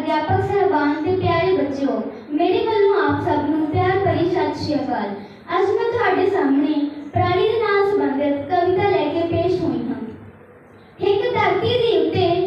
ਅਧਿਆਪਕ ਸਹਿਬਾਨ ਤੇ ਪਿਆਰੇ ਬੱਚਿਓ, ਮੇਰੇ ਵੱਲੋਂ ਆਪ ਸਭ ਨੂੰ ਪਿਆਰ ਭਰੀ ਸਤਿ ਸ਼੍ਰੀ ਅਕਾਲ। ਅੱਜ ਮੈਂ ਤੁਹਾਡੇ ਸਾਹਮਣੇ ਪ੍ਰਾਣੀ ਦੇ ਨਾਲ ਸੰਬੰਧਿਤ ਕਵਿਤਾ ਲੈ ਕੇ ਪੇਸ਼ ਹੋਈ ਹਾਂ। ਇੱਕ ਧਰਤੀ ਦੇ ਉੱਤੇ